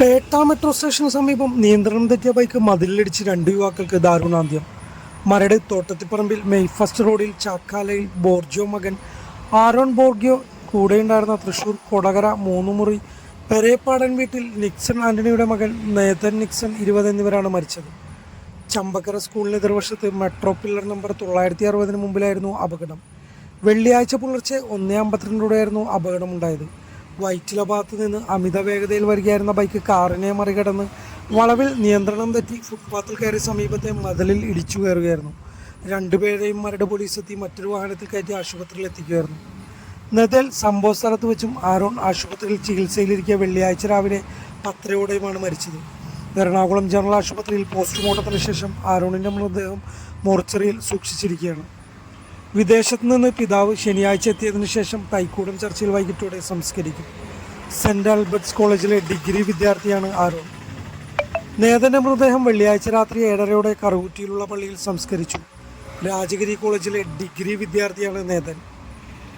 Pettah metro സ്റ്റേഷന് സമീപം നിയന്ത്രണം തെറ്റിയ ബൈക്ക് മതിലിടിച്ച് രണ്ട് യുവാക്കൾക്ക് ദാരുണാന്ത്യം. മരട് തോട്ടത്തിപ്പറമ്പിൽ മെയ് ഫസ്റ്റ് റോഡിൽ ചാക്കാലയിൽ ബോർജോ മകൻ ആരോൺ ബോർഗിയോ കൂടെയുണ്ടായിരുന്ന തൃശൂർ കൊടകര മൂന്നുമുറി പെരേപ്പാടൻ വീട്ടിൽ നിക്സൺ ആന്റണിയുടെ മകൻ നേതൻ നിക്സൺ ഇരുപത് എന്നിവരാണ് മരിച്ചത്. ചമ്പക്കര സ്കൂളിന് എതിർവശത്ത് മെട്രോ പില്ലർ നമ്പർ തൊള്ളായിരത്തി അറുപതിന് മുമ്പിലായിരുന്നു അപകടം. വെള്ളിയാഴ്ച പുലർച്ചെ ഒന്നേ അമ്പത്തിരണ്ടോടെയായിരുന്നു അപകടമുണ്ടായത്. വൈറ്റില ഭാഗത്ത് നിന്ന് അമിത വേഗതയിൽ വരികയായിരുന്ന ബൈക്ക് കാറിനെ മറികടന്ന് വളവിൽ നിയന്ത്രണം തെറ്റി ഫുട്പാത്തിൽ കയറി സമീപത്തെ മതിലിൽ ഇടിച്ചു കയറുകയായിരുന്നു. രണ്ടുപേരെയും മരട് പോലീസ് എത്തി മറ്റൊരു വാഹനത്തിൽ കയറ്റി ആശുപത്രിയിൽ എത്തിക്കുകയായിരുന്നു. നെതൽ സംഭവ സ്ഥലത്ത് വെച്ചും ആരോൺ ആശുപത്രിയിൽ ചികിത്സയിലിരിക്കെ വെള്ളിയാഴ്ച രാവിലെ പത്തരയോടെയുമാണ് മരിച്ചത്. എറണാകുളം ജനറൽ ആശുപത്രിയിൽ പോസ്റ്റ്മോർട്ടത്തിന് ശേഷം ആരോണിന്റെ മൃതദേഹം മോർച്ചറിയിൽ സൂക്ഷിച്ചിരിക്കുകയാണ്. വിദേശത്ത് നിന്ന് പിതാവ് ശനിയാഴ്ച എത്തിയതിനു ശേഷം തൈക്കൂടം ചർച്ചിൽ വൈകിട്ടോടെ സംസ്കരിക്കും. സെന്റ് ആൽബർട്ട്സ് കോളേജിലെ ഡിഗ്രി വിദ്യാർത്ഥിയാണ് ആരോൺ. നേതന്റെ മൃതദേഹം വെള്ളിയാഴ്ച രാത്രി ഏഴരയോടെ കറുകുറ്റിയിലുള്ള പള്ളിയിൽ സംസ്കരിച്ചു. രാജഗിരി കോളേജിലെ ഡിഗ്രി വിദ്യാർത്ഥിയാണ് നേതൻ.